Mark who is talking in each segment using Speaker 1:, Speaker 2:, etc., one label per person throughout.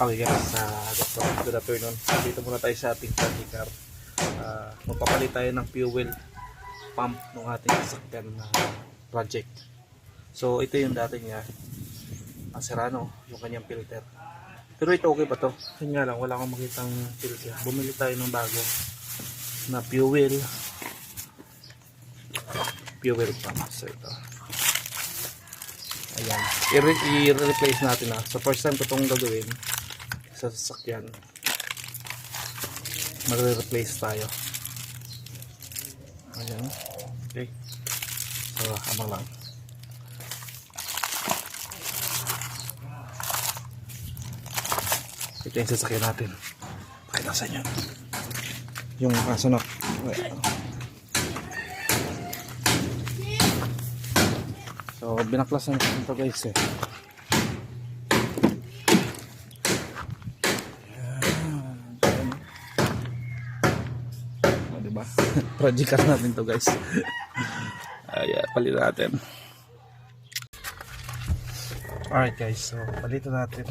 Speaker 1: Okay guys, uh, good afternoon. Dito muna tayo sa ating candy car. Uh, magpapalit tayo ng fuel pump ng ating sasakyan na project. So ito yung dati niya. Ang Serrano, yung kanyang filter. Pero ito okay pa to. Yun nga lang, wala akong makitang filter. Bumili tayo ng bago na fuel. Fuel pump. So ito. Ayan. I-replace natin na. So first time ko itong gagawin sa sasakyan. Magre-replace tayo. Ayan. Okay. So, habang lang. Ito yung sasakyan natin. Pakita sa inyo. Yung kasunok. So, binaklasan natin ito guys eh. Project natin to guys. Ayan, palit natin. Alright guys, so palitan natin.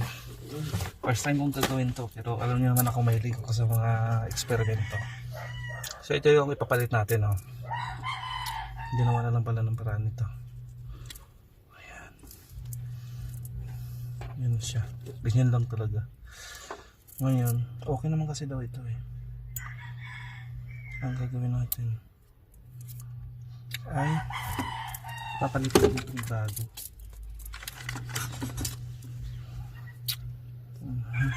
Speaker 1: First time kong gagawin to, pero alam niyo naman ako mahilig ako sa mga eksperimento. So ito yung ipapalit natin, oh. Hindi naman alam pala ng paraan nito. Ayan. Yan siya. Ganyan lang talaga. Ngayon, okay naman kasi daw ito eh. Ang gagawin natin ay papalitan dito ng bago. Mhm.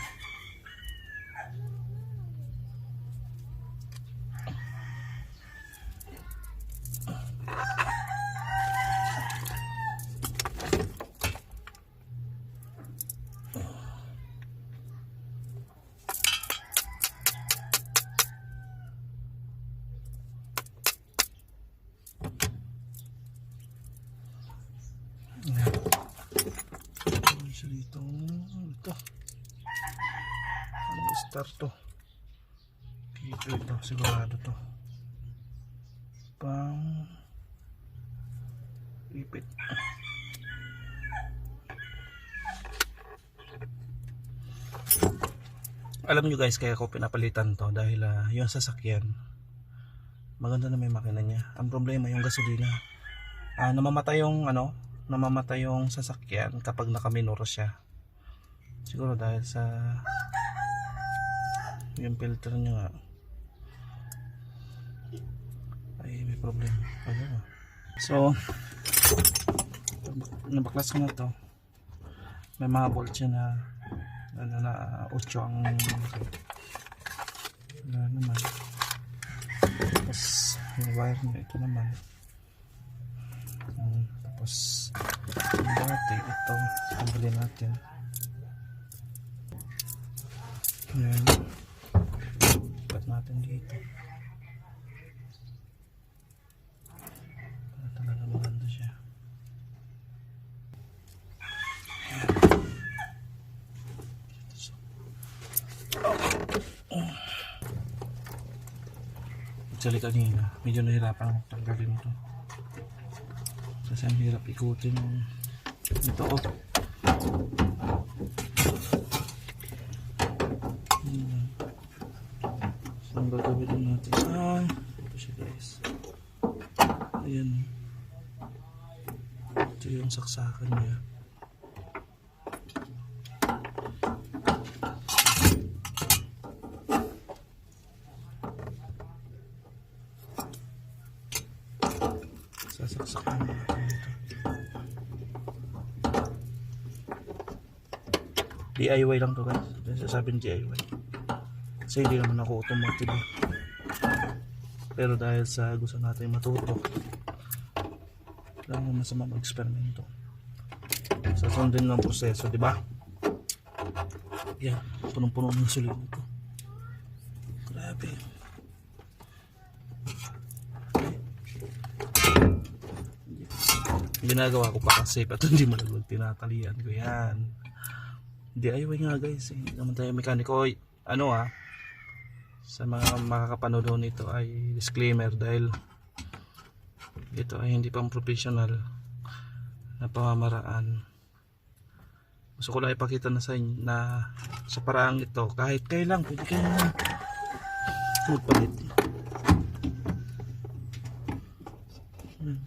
Speaker 1: Ayan. Ano siya dito? Ano ito? Start to? Dito ito, sigurado to. Pang ipit. Alam nyo guys, kaya ko pinapalitan to dahil ah, yung sasakyan, maganda na may makina niya. Ang problema yung gasolina. Ah, namamatay yung ano, namamatay yung sasakyan kapag nakaminuro siya. Siguro dahil sa yung filter niya nga ay may problema. Ano? So, nabaklas ko na to. May mga bolt siya na na, na, na 8 ang wala naman. Tapos, yung wire niya ito naman. Tapos, yung dati, ito, tanggalin natin. Ayan. Natin dito. Para talaga maganda siya. Actually kanina, medyo nahirapan tanggalin to. Kasi ang hirap ikutin ito oh. Hmm. Saan ba gawin natin? Ah, ito siya guys. Ayan. Ito yung saksakan niya. Sasaksakan natin ito. DIY lang to guys. Sasabing DIY. Kasi hindi naman ako automotive. eh. Pero dahil sa gusto natin matuto, lang naman sa mga eksperimento. Sa sundin ng proseso, di ba? Yan, punong-puno ng sulit nito. Grabe. Ginagawa ko pa kasi at hindi malaglag tinatalian ko yan. DIY nga guys, eh. hindi naman tayo mekaniko. Ano ah, sa mga makakapanood nito ay disclaimer dahil ito ay hindi pang professional na pamamaraan Gusto ko lang ipakita na sa inyo na sa paraang ito, kahit kailan, pwede kayo magpalit. Hmm?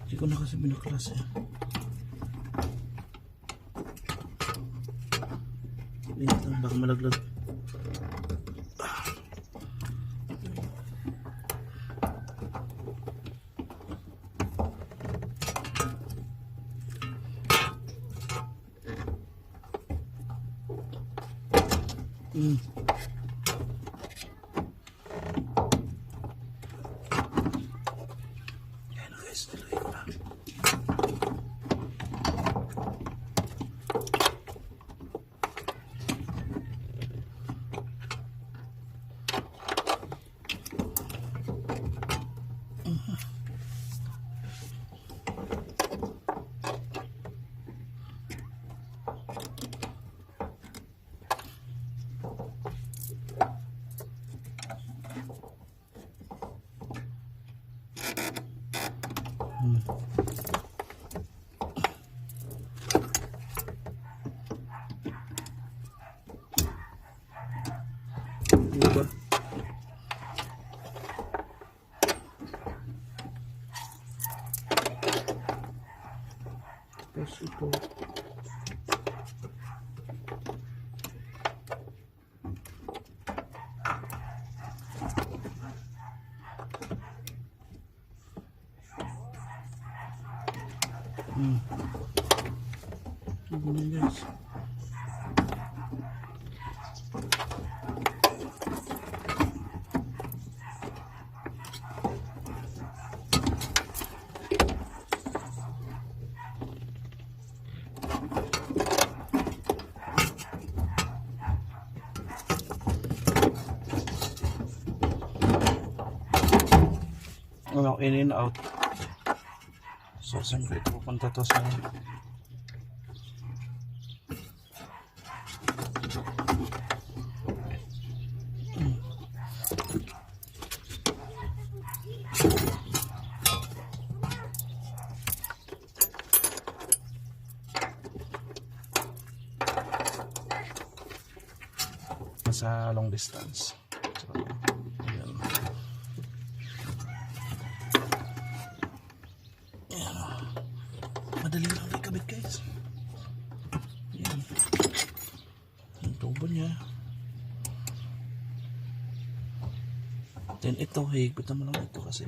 Speaker 1: Hindi ko na kasi binaklas eh. Malaglag. Mm. Yan guys, nilagay ko na. Diba? Tapos ito. Hmm. Ganyan guys. Ano, in and out. So, siyempre, pupunta to sa... sa long distance. So, ayan. Ayan o. Madali lang may kabit guys. Ayan. Yung tubo niya. Then ito, higpitan mo lang ito kasi.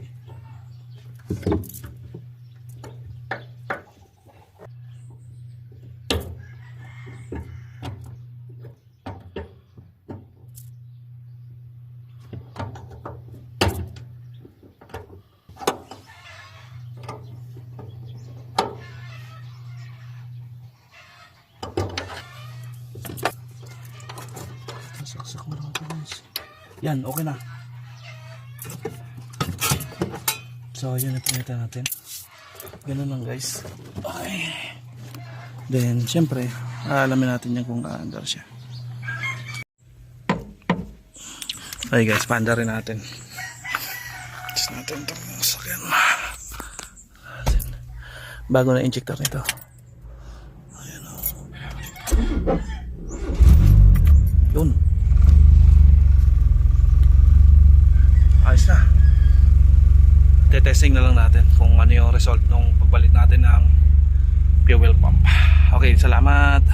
Speaker 1: Sasaksak mo lang ito guys. Yan, okay na. So, yun na pinita natin. Ganun lang guys. Okay. Then, syempre, aalamin natin yan kung aandar siya. Okay guys, paandar rin natin. Test natin itong sakyan. Bago na injector nito. Ayan o. Yun. Ayos na. Tetesting na lang natin kung ano yung result ng pagbalit natin ng fuel pump. Okay, salamat.